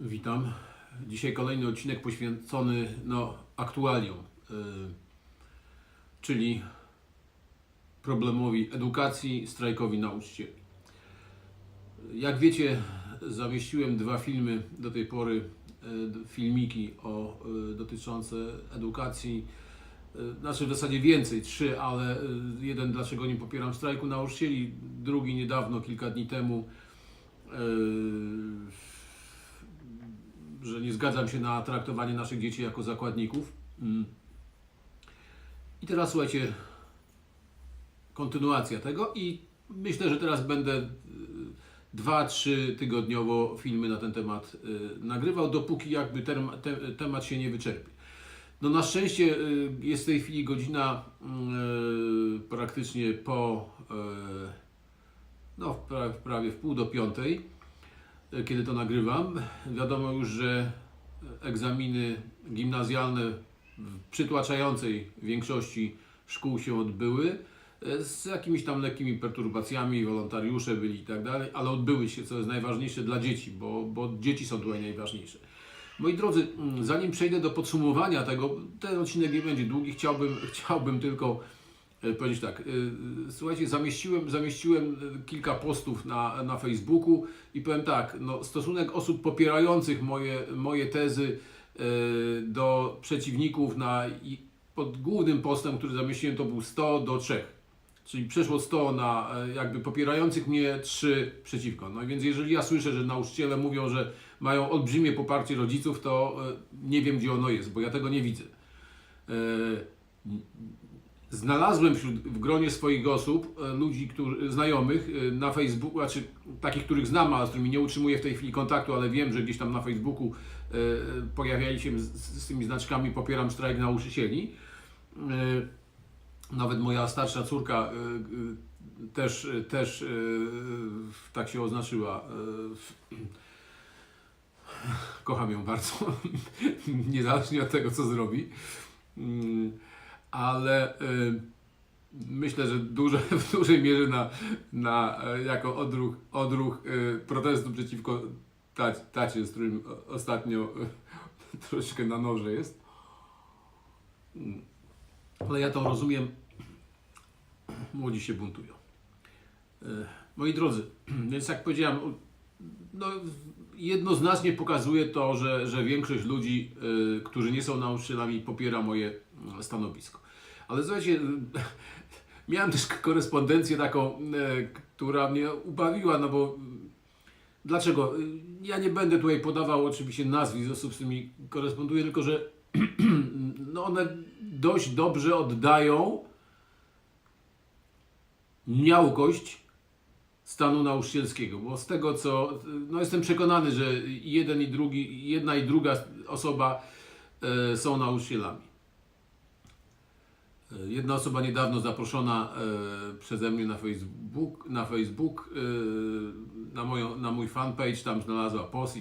Witam. Dzisiaj kolejny odcinek poświęcony no, aktualiom, y, czyli problemowi edukacji, strajkowi nauczycieli. Jak wiecie, zamieściłem dwa filmy do tej pory, y, filmiki o, y, dotyczące edukacji. Y, Znaczy w zasadzie więcej, trzy, ale y, jeden dlaczego nie popieram strajku nauczycieli, drugi niedawno, kilka dni temu, y, że nie zgadzam się na traktowanie naszych dzieci jako zakładników. Mm. I teraz słuchajcie, kontynuacja tego i myślę, że teraz będę y, dwa, trzy tygodniowo filmy na ten temat y, nagrywał, dopóki jakby temat się nie wyczerpie. No na szczęście y, jest w tej chwili godzina praktycznie po, no pra- prawie w pół do piątej, kiedy to nagrywam. Wiadomo już, że egzaminy gimnazjalne w przytłaczającej większości szkół się odbyły y, z jakimiś tam lekkimi perturbacjami, wolontariusze byli i tak dalej, ale odbyły się, co jest najważniejsze dla dzieci, bo, bo dzieci są tutaj najważniejsze. Moi drodzy, mm, zanim przejdę do podsumowania tego, ten odcinek nie będzie długi, chciałbym, chciałbym tylko e, powiedzieć tak. e, e, Słuchajcie, zamieściłem, zamieściłem e, kilka postów na, na Facebooku i powiem tak, no, stosunek osób popierających moje, moje tezy e, do przeciwników na, pod głównym postem, który zamieściłem, to był 100 do 3. Czyli przeszło 100 na e, jakby popierających mnie 3 przeciwko. No więc jeżeli ja słyszę, że nauczyciele mówią, że mają olbrzymie poparcie rodziców, to e, nie wiem gdzie ono jest, bo ja tego nie widzę. Znalazłem wśród, w gronie swoich osób e, ludzi, którzy, znajomych e, na Facebooku, znaczy takich, których znam, a z którymi nie utrzymuję w tej chwili kontaktu, ale wiem, że gdzieś tam na Facebooku e, pojawiali się z, z tymi znaczkami popieram strajk nauczycieli. Nawet moja starsza córka też, też tak się oznaczyła. Kocham ją bardzo, niezależnie od tego, co zrobi. Mm, Ale y, myślę, że duże, w dużej mierze na, na, e, jako odruch, odruch y, protestu przeciwko tacie, z którym ostatnio y, troszeczkę na noże jest. Ale ja to rozumiem. Młodzi się buntują. E, Moi drodzy, więc jak powiedziałem, no, jednoznacznie pokazuje to, że, że większość ludzi, którzy nie są nauczycielami, popiera moje mm, stanowisko. Ale słuchajcie, miałem też korespondencję taką, y, która mnie ubawiła, no bo dlaczego? Ja nie będę tutaj podawał oczywiście nazwisk osób, z którymi koresponduję, tylko że no one dość dobrze oddają miałkość stanu nauczycielskiego, bo z tego co, no jestem przekonany, że jeden i drugi, jedna i druga osoba e, są nauczycielami. E, Jedna osoba niedawno zaproszona e, przeze mnie na Facebook, na, Facebook e, na, moją, na mój fanpage, tam znalazła post.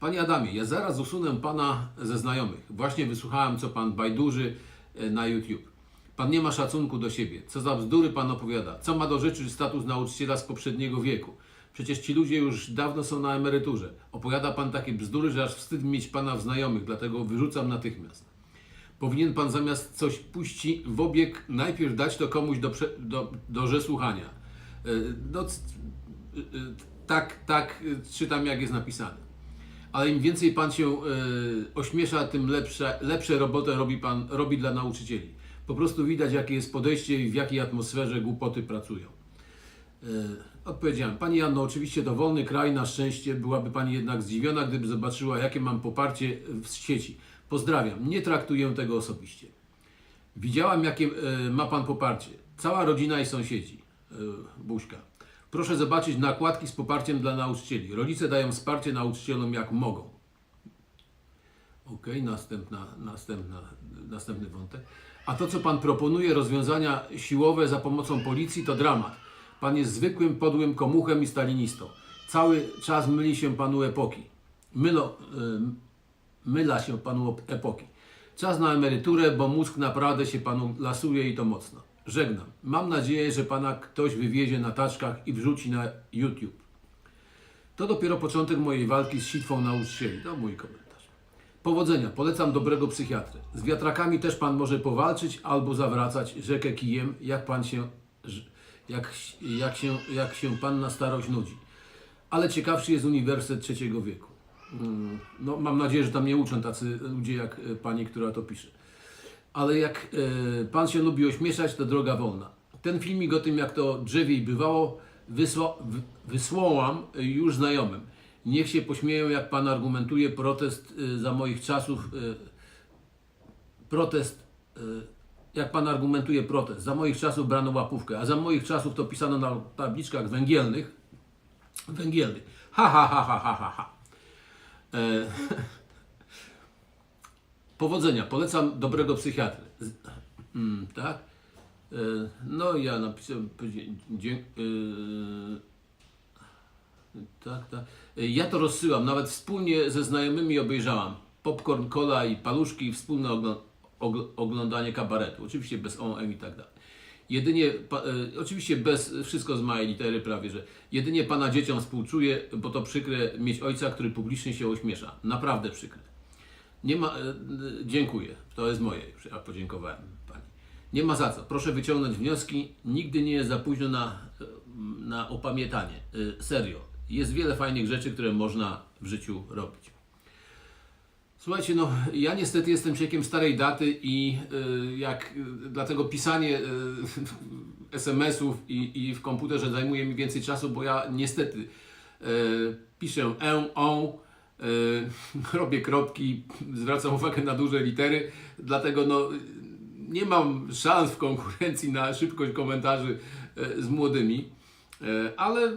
Panie Adamie, ja zaraz usunę Pana ze znajomych. Właśnie wysłuchałem, co Pan bajdurzy e, na YouTube. Pan nie ma szacunku do siebie. Co za bzdury Pan opowiada? Co ma do rzeczy status nauczyciela z poprzedniego wieku? Przecież ci ludzie już dawno są na emeryturze. Opowiada Pan takie bzdury, że aż wstyd mieć Pana w znajomych, dlatego wyrzucam natychmiast. Powinien Pan zamiast coś puści w obieg, najpierw dać to komuś do, do, do rzesłuchania. Yy, No, yy, yy, tak, tak czytam, jak jest napisane. Ale im więcej Pan się ośmiesza, tym lepsze, lepsze robotę robi Pan robi dla nauczycieli. Po prostu widać, jakie jest podejście i w jakiej atmosferze głupoty pracują. Odpowiedziałem, Pani Janno, oczywiście to wolny kraj, na szczęście byłaby Pani jednak zdziwiona, gdyby zobaczyła, jakie mam poparcie w sieci. Pozdrawiam, nie traktuję tego osobiście. Widziałam, jakie e, ma Pan poparcie. Cała rodzina i sąsiedzi. E, Buźka. Proszę zobaczyć nakładki z poparciem dla nauczycieli. Rodzice dają wsparcie nauczycielom jak mogą. Ok, następna, następna, następny wątek. A to, co Pan proponuje, rozwiązania siłowe za pomocą policji, to dramat. Pan jest zwykłym, podłym komuchem i stalinistą. Cały czas myli się Panu epoki. Mylo, y, myla się Panu epoki. Czas na emeryturę, bo mózg naprawdę się Panu lasuje i to mocno. Żegnam. Mam nadzieję, że Pana ktoś wywiezie na taczkach i wrzuci na YouTube. To dopiero początek mojej walki z sitwą nauczycieli. To mój komentarz. Powodzenia. Polecam dobrego psychiatrę. Z wiatrakami też pan może powalczyć albo zawracać rzekę kijem, jak pan się, jak, jak się, jak się pan na starość nudzi. Ale ciekawszy jest Uniwersytet trzeciego wieku. Mm, No, mam nadzieję, że tam nie uczą tacy ludzie jak e, pani, która to pisze. Ale jak e, pan się lubi ośmieszać, to droga wolna. Ten filmik o tym, jak to drzewiej bywało, wysła, wysłałam e, już znajomym. Niech się pośmieją, jak pan argumentuje protest za moich czasów. Protest, jak pan argumentuje protest. Za moich czasów brano łapówkę, a za moich czasów to pisano na tabliczkach węgielnych. Węgielnych. Ha, ha, ha, ha, ha, ha. E, Powodzenia. Polecam dobrego psychiatry. Mm, tak? E, No ja napisałem. Dzie, e, tak, tak. Ja to rozsyłam. Nawet wspólnie ze znajomymi obejrzałam. Popcorn, cola i paluszki, wspólne ogl- ogl- oglądanie kabaretu. Oczywiście bez OM i tak dalej. Jedynie, e, oczywiście bez, wszystko z małej litery prawie, że jedynie Pana dzieciom współczuję, bo to przykre mieć ojca, który publicznie się ośmiesza. Naprawdę przykre. Nie ma, e, e, dziękuję, to jest moje, już ja podziękowałem Pani. Nie ma za co, proszę wyciągnąć wnioski, nigdy nie jest za późno na, na opamiętanie. Serio, jest wiele fajnych rzeczy, które można w życiu robić. Słuchajcie, no ja niestety jestem człowiekiem starej daty i y, jak y, dlatego pisanie y, SMS-ów i, i w komputerze zajmuje mi więcej czasu, bo ja niestety y, piszę e, on, y, robię kropki, zwracam uwagę na duże litery, dlatego no nie mam szans w konkurencji na szybkość komentarzy y, z młodymi, y, ale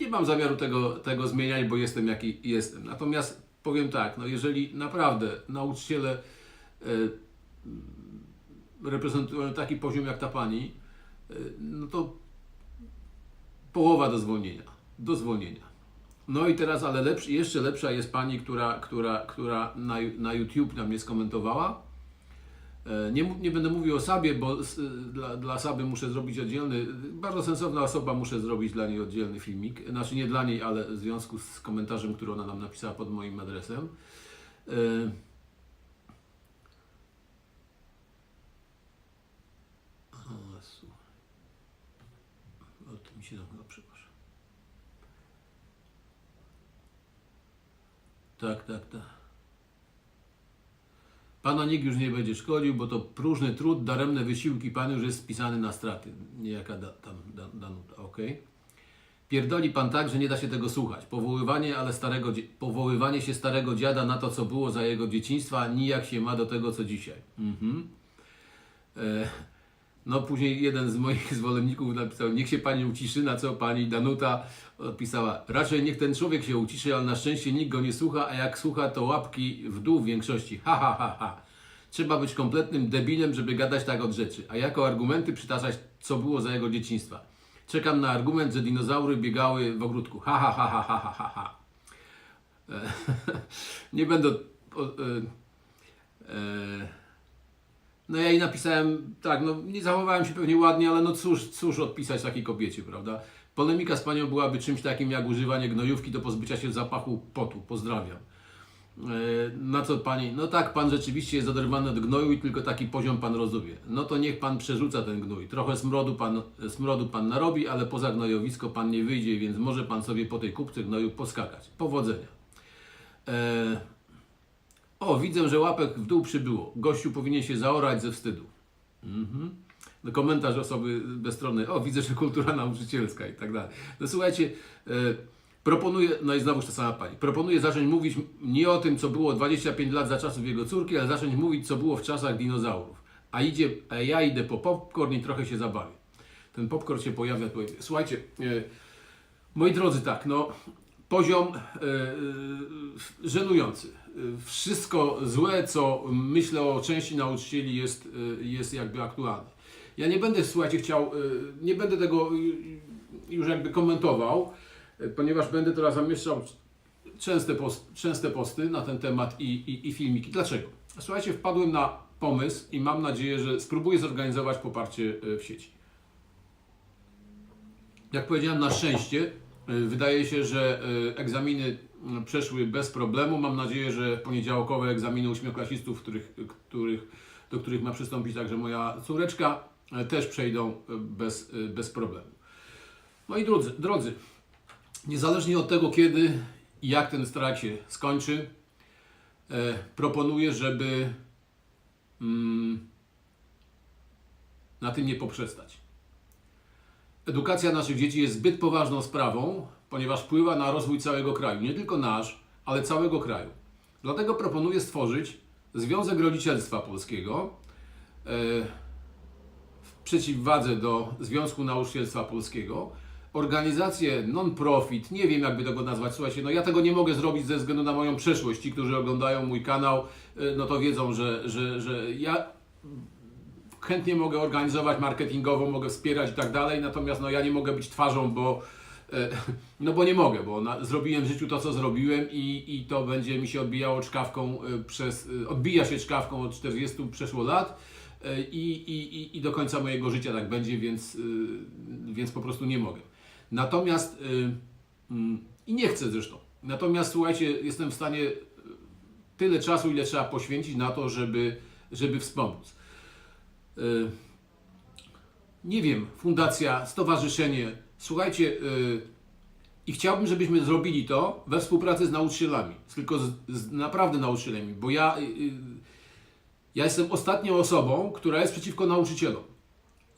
nie mam zamiaru tego, tego zmieniać, bo jestem jaki jestem. Natomiast powiem tak, no jeżeli naprawdę nauczyciele e, reprezentują taki poziom jak ta pani, e, no to połowa do zwolnienia. Do zwolnienia. No i teraz, ale lepszy, jeszcze lepsza jest pani, która, która, która na, na YouTube na mnie skomentowała. E, Nie, nie będę mówił o Sabie, bo s- dla, dla Saby muszę zrobić oddzielny, bardzo sensowna osoba, muszę zrobić dla niej oddzielny filmik. Znaczy nie dla niej, ale w związku z komentarzem, który ona nam napisała pod moim adresem. E. O, to mi się zamknęło, przepraszam. Tak, tak, tak. Pana nikt już nie będzie szkolił, bo to próżny trud, daremne wysiłki, Pan już jest spisany na straty. Niejaka da, tam da, Danuta, ok? Pierdoli Pan tak, że nie da się tego słuchać. Powoływanie, ale starego, powoływanie się starego dziada na to, co było za jego dzieciństwa, nijak się ma do tego, co dzisiaj. Mhm. E, no później jeden z moich zwolenników napisał, niech się Pani uciszy, na co Pani Danuta odpisała, raczej niech ten człowiek się uciszy, ale na szczęście nikt go nie słucha, a jak słucha, to łapki w dół w większości. Ha, ha, ha, ha. Trzeba być kompletnym debilem, żeby gadać tak od rzeczy, a jako argumenty przytaczać, co było za jego dzieciństwa. Czekam na argument, że dinozaury biegały w ogródku. Ha, ha, ha, ha, ha, ha, ha. E, Nie będę... o, e, e, no ja jej napisałem, tak, no nie zachowałem się pewnie ładnie, ale no cóż, cóż odpisać takiej kobiecie, prawda? Polemika z panią byłaby czymś takim jak używanie gnojówki do pozbycia się zapachu potu. Pozdrawiam. E, Na co pani, no tak, pan rzeczywiście jest oderwany od gnoju i tylko taki poziom pan rozumie. No to niech pan przerzuca ten gnój. Trochę smrodu pan, smrodu pan narobi, ale poza gnojowisko pan nie wyjdzie, więc może pan sobie po tej kupce gnoju poskakać. Powodzenia. E, o, widzę, że łapek w dół przybyło. Gościu powinien się zaorać ze wstydu. Mhm. No, komentarz osoby bezstronnej. O, widzę, że kultura nauczycielska i tak dalej. No słuchajcie, e, proponuję, no i znowuż ta sama pani, proponuję zacząć mówić nie o tym, co było 25 lat za czasów jego córki, ale zacząć mówić, co było w czasach dinozaurów. A, idzie, a ja idę po popcorn i trochę się zabawię. Ten popcorn się pojawia. tu. Słuchajcie, e, moi drodzy, tak, no poziom e, żenujący. Wszystko złe, co myślę o części nauczycieli jest, e, jest jakby aktualne. Ja nie będę, słuchajcie, chciał, e, nie będę tego już jakby komentował, e, ponieważ będę teraz zamieszczał częste, post, częste posty na ten temat i, i, i filmiki. Dlaczego? Słuchajcie, wpadłem na pomysł i mam nadzieję, że spróbuję zorganizować poparcie w sieci. Jak powiedziałem, na szczęście Wydaje się, że egzaminy przeszły bez problemu. Mam nadzieję, że poniedziałkowe egzaminy ósmioklasistów, których, których, do których ma przystąpić także moja córeczka, y, też przejdą y, bez, y, bez problemu. Moi drodzy, drodzy, niezależnie od tego, kiedy i jak ten strajk się skończy, e, proponuję, żeby mm, na tym nie poprzestać. Edukacja naszych dzieci jest zbyt poważną sprawą, ponieważ wpływa na rozwój całego kraju, nie tylko nasz, ale całego kraju. Dlatego proponuję stworzyć Związek Rodzicielstwa Polskiego e, w przeciwwadze do Związku Nauczycielstwa Polskiego. Organizację non-profit, nie wiem jakby tego nazwać, słuchajcie, no ja tego nie mogę zrobić ze względu na moją przeszłość. Ci, którzy oglądają mój kanał, e, no to wiedzą, że, że, że ja chętnie mogę organizować marketingowo, mogę wspierać i tak dalej, natomiast no, ja nie mogę być twarzą, bo no bo nie mogę, bo na, zrobiłem w życiu to, co zrobiłem i, i to będzie mi się odbijało czkawką e, przez, e, odbija się czkawką od 40 przeszło lat e, i, i, i- do końca mojego życia tak będzie, więc, e, więc po prostu nie mogę. Natomiast e, mm, i nie chcę zresztą. Natomiast słuchajcie, jestem w stanie e, tyle czasu, ile trzeba poświęcić na to, żeby, żeby wspomóc. Nie wiem, fundacja, stowarzyszenie, słuchajcie, y, i chciałbym, żebyśmy zrobili to we współpracy z nauczycielami, tylko z, z naprawdę nauczycielami, bo ja, y, y, ja jestem ostatnią osobą, która jest przeciwko nauczycielom.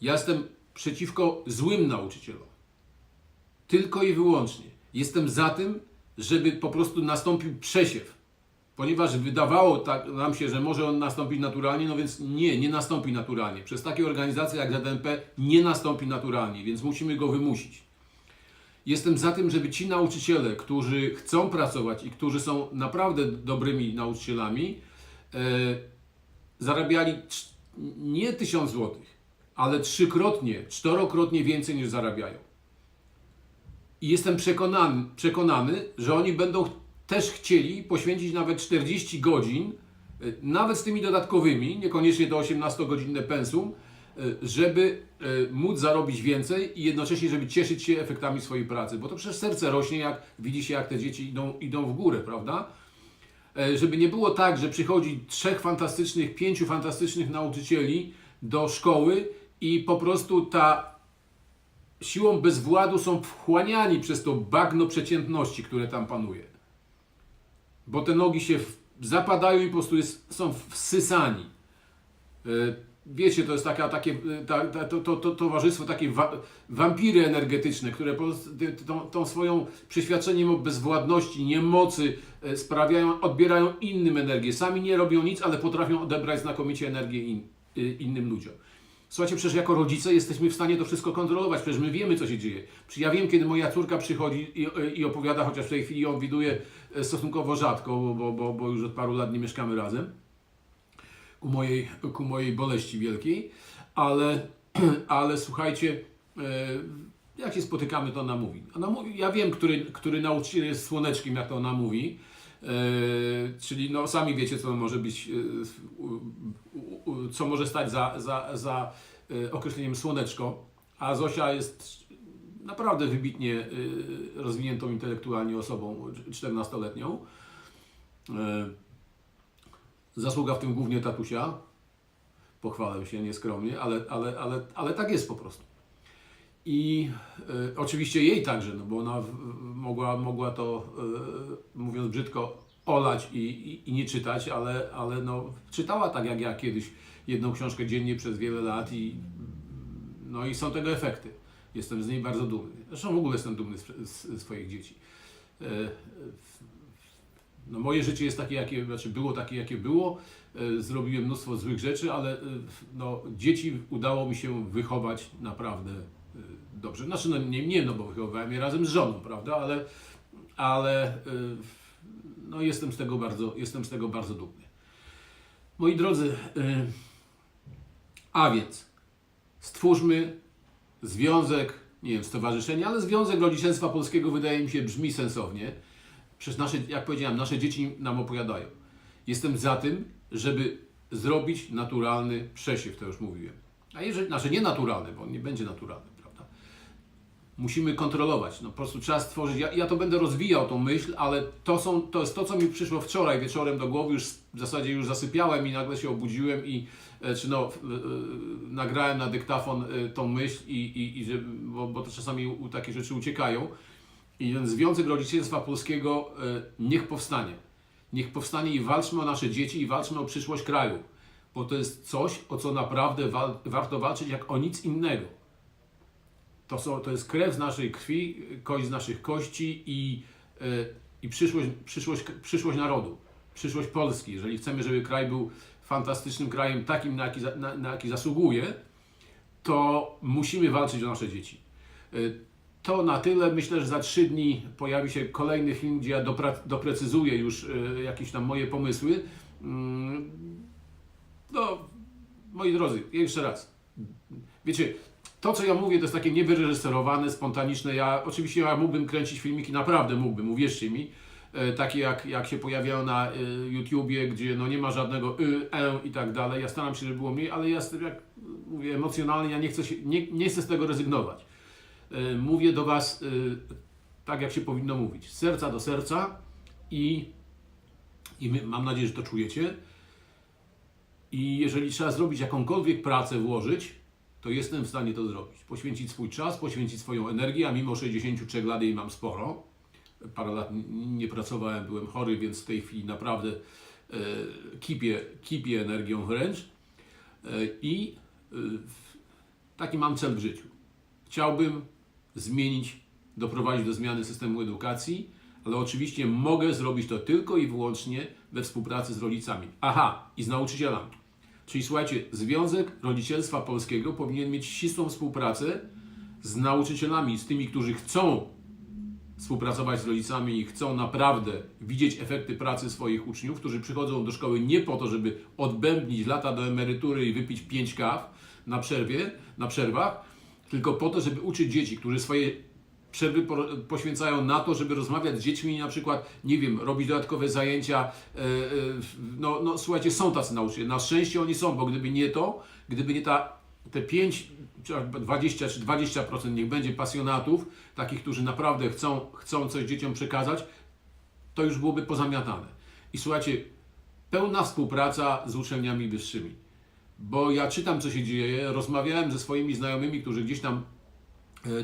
Ja jestem przeciwko złym nauczycielom. Tylko i wyłącznie. Jestem za tym, żeby po prostu nastąpił przesiew ponieważ wydawało tak nam się, że może on nastąpić naturalnie, no więc nie, nie nastąpi naturalnie. Przez takie organizacje jak ZNP nie nastąpi naturalnie, więc musimy go wymusić. Jestem za tym, żeby ci nauczyciele, którzy chcą pracować i którzy są naprawdę dobrymi nauczycielami, e, zarabiali nie tysiąc złotych, ale trzykrotnie, czterokrotnie więcej niż zarabiają. I jestem przekonany, przekonany, że oni będą też chcieli poświęcić nawet 40 godzin, y, nawet z tymi dodatkowymi, niekoniecznie to 18-godzinne pensum, y, żeby y, móc zarobić więcej i jednocześnie, żeby cieszyć się efektami swojej pracy. Bo to przecież serce rośnie, jak widzi się, jak te dzieci idą, idą w górę, prawda? E, Żeby nie było tak, że przychodzi trzech fantastycznych, pięciu fantastycznych nauczycieli do szkoły i po prostu ta siłą bezwładu są wchłaniani przez to bagno przeciętności, które tam panuje. Bo te nogi się zapadają i po prostu jest, są wsysani. E, Wiecie, to jest taka, takie, e, ta, ta, to, to, to towarzystwo, takie wa, wampiry energetyczne, które po tą, tą swoją przeświadczeniem o bezwładności, niemocy e, sprawiają, odbierają innym energię. Sami nie robią nic, ale potrafią odebrać znakomicie energię in, innym ludziom. Słuchajcie, przecież jako rodzice jesteśmy w stanie to wszystko kontrolować, przecież my wiemy, co się dzieje. Ja wiem, kiedy moja córka przychodzi i, i opowiada, chociaż w tej chwili ją widuję e, stosunkowo rzadko, bo, bo, bo już od paru lat nie mieszkamy razem, ku mojej, ku mojej boleści wielkiej, ale, ale słuchajcie, e, jak się spotykamy, to ona mówi. Ona mówi ja wiem, który, który nauczyciel jest słoneczkiem, jak to ona mówi. E, czyli no, sami wiecie, co może być, e, co może stać za, za, za e, określeniem słoneczko, a Zosia jest naprawdę wybitnie rozwiniętą intelektualnie osobą 14-letnią. E, Zasługa w tym głównie tatusia. Pochwalę się nieskromnie, ale, ale, ale, ale tak jest po prostu. I e, oczywiście jej także, no bo ona w, mogła, mogła to, e, mówiąc brzydko, olać i, i, i nie czytać, ale, ale no, czytała tak jak ja kiedyś jedną książkę dziennie przez wiele lat i no i są tego efekty. Jestem z niej bardzo dumny. Zresztą w ogóle jestem dumny z, z swoich dzieci. W- no moje życie jest takie, jakie, znaczy było takie, jakie było. Zrobiłem mnóstwo złych rzeczy, ale no, dzieci udało mi się wychować naprawdę dobrze. Znaczy, no nie mnie, no bo wychowałem je razem z żoną, prawda, ale, ale e, no, jestem, z tego bardzo, jestem z tego bardzo dumny. Moi drodzy, e, a więc stwórzmy związek, nie wiem, stowarzyszenie, ale Związek Rodzicielstwa Polskiego wydaje mi się brzmi sensownie. Przecież nasze, jak powiedziałem, nasze dzieci nam opowiadają. Jestem za tym, żeby zrobić naturalny przesiew, to już mówiłem. A jeżeli, znaczy nie naturalny, bo on nie będzie naturalny? Musimy kontrolować. No po prostu trzeba stworzyć. Ja, ja to będę rozwijał tą myśl, ale to, są, to jest to, co mi przyszło wczoraj wieczorem do głowy. Już w zasadzie już zasypiałem i nagle się obudziłem i e, czy no, e, nagrałem na dyktafon e, tą myśl i, i, i bo, bo to czasami u, takie rzeczy uciekają. I ten Związek Rodzicielstwa Polskiego niech powstanie. Niech powstanie i walczmy o nasze dzieci i walczmy o przyszłość kraju. Bo to jest coś, o co naprawdę wal, warto walczyć jak o nic innego. To, są, to jest krew z naszej krwi, kość z naszych kości i, e, i przyszłość, przyszłość, przyszłość narodu, przyszłość Polski. Jeżeli chcemy, żeby kraj był fantastycznym krajem, takim, na jaki, na, na jaki zasługuje, to musimy walczyć o nasze dzieci. Y, To na tyle. Myślę, że za trzy dni pojawi się kolejny film, gdzie ja doprecyzuję już y, jakieś tam moje pomysły. Mm, No, moi drodzy, jeszcze raz. Wiecie, to co ja mówię, to jest takie niewyreżyserowane, spontaniczne. Ja oczywiście ja mógłbym kręcić filmiki, naprawdę mógłbym, uwierzcie mi. E, takie jak, jak się pojawiają na y, YouTubie, gdzie no nie ma żadnego y, e i tak dalej. Ja staram się, żeby było mniej, ale ja jak mówię, emocjonalnie, ja nie chcę, się, nie, nie chcę z tego rezygnować. E, mówię do Was tak, jak się powinno mówić. Z serca do serca i, i my, mam nadzieję, że to czujecie. I jeżeli trzeba zrobić jakąkolwiek pracę, włożyć, to jestem w stanie to zrobić. Poświęcić swój czas, poświęcić swoją energię, a mimo 63 lat jej mam sporo. Parę lat nie pracowałem, byłem chory, więc w tej chwili naprawdę e, kipię, kipię energią wręcz. E, I e, taki mam cel w życiu. Chciałbym zmienić, doprowadzić do zmiany systemu edukacji, ale oczywiście mogę zrobić to tylko i wyłącznie we współpracy z rodzicami. Aha, i z nauczycielami. Czyli słuchajcie, Związek Rodzicielstwa Polskiego powinien mieć ścisłą współpracę z nauczycielami, z tymi, którzy chcą współpracować z rodzicami i chcą naprawdę widzieć efekty pracy swoich uczniów, którzy przychodzą do szkoły nie po to, żeby odbębnić lata do emerytury i wypić pięć kaw na przerwie, na przerwach, tylko po to, żeby uczyć dzieci, którzy swoje przerwy po, poświęcają na to, żeby rozmawiać z dziećmi na przykład, nie wiem, robić dodatkowe zajęcia. e, e, no, no słuchajcie, są tacy nauczyciele. Na szczęście oni są, bo gdyby nie to, gdyby nie ta, te 5, czy 20 czy 20% niech będzie pasjonatów, takich, którzy naprawdę chcą, chcą coś dzieciom przekazać, to już byłoby pozamiatane. I słuchajcie, pełna współpraca z uczelniami wyższymi. Bo ja czytam, co się dzieje, rozmawiałem ze swoimi znajomymi, którzy gdzieś tam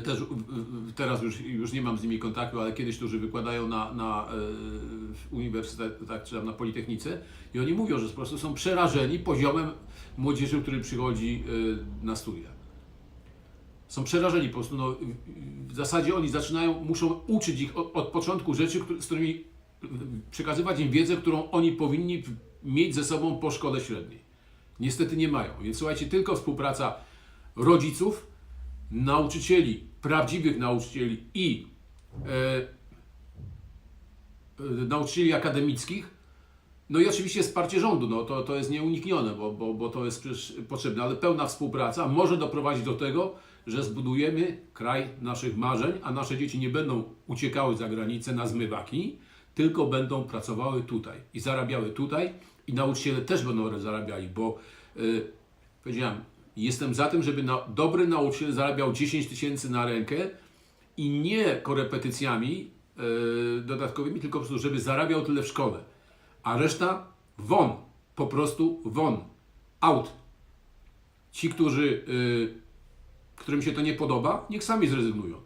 też w- w- teraz już, już nie mam z nimi kontaktu, ale kiedyś, którzy wykładają na, na e, uniwersytetach czy tam na Politechnice i oni mówią, że po prostu są przerażeni poziomem młodzieży, który przychodzi e, na studia. Są przerażeni po prostu. No, w- zasadzie oni zaczynają, muszą uczyć ich od, od początku rzeczy, z którymi przekazywać im wiedzę, którą oni powinni mieć ze sobą po szkole średniej. Niestety nie mają. Więc słuchajcie, tylko współpraca rodziców, nauczycieli, prawdziwych nauczycieli i e, e, nauczycieli akademickich, no i oczywiście wsparcie rządu, no to, to jest nieuniknione, bo, bo, bo to jest przecież potrzebne, ale pełna współpraca może doprowadzić do tego, że zbudujemy kraj naszych marzeń, a nasze dzieci nie będą uciekały za granicę na zmywaki, tylko będą pracowały tutaj i zarabiały tutaj i nauczyciele też będą zarabiali, bo yy, powiedziałem, jestem za tym, żeby dobry nauczyciel zarabiał 10 tysięcy na rękę i nie korepetycjami yy, dodatkowymi, tylko po prostu, żeby zarabiał tyle w szkole. A reszta won, po prostu won, out. Ci, którzy, yy, którym się to nie podoba, niech sami zrezygnują.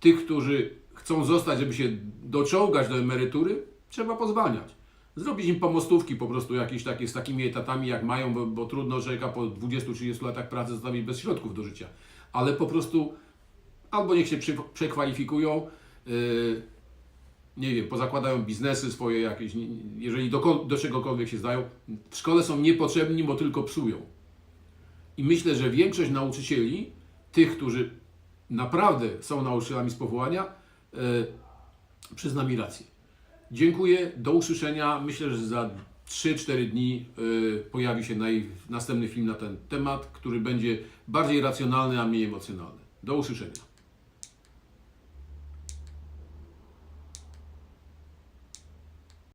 Tych, którzy chcą zostać, żeby się doczołgać do emerytury, trzeba pozwalniać. Zrobić im pomostówki po prostu jakieś takie z takimi etatami, jak mają, bo, bo trudno człowieka po 20-30 latach pracy zostawić bez środków do życia. Ale po prostu albo niech się przekwalifikują, yy, nie wiem, pozakładają biznesy swoje jakieś, jeżeli do, do czegokolwiek się zdają. W szkole są niepotrzebni, bo tylko psują. I myślę, że większość nauczycieli, tych, którzy naprawdę są nauczycielami z powołania, e, przyzna mi rację. Dziękuję, do usłyszenia. Myślę, że za 3-4 dni e, pojawi się następny film na ten temat, który będzie bardziej racjonalny, a mniej emocjonalny. Do usłyszenia.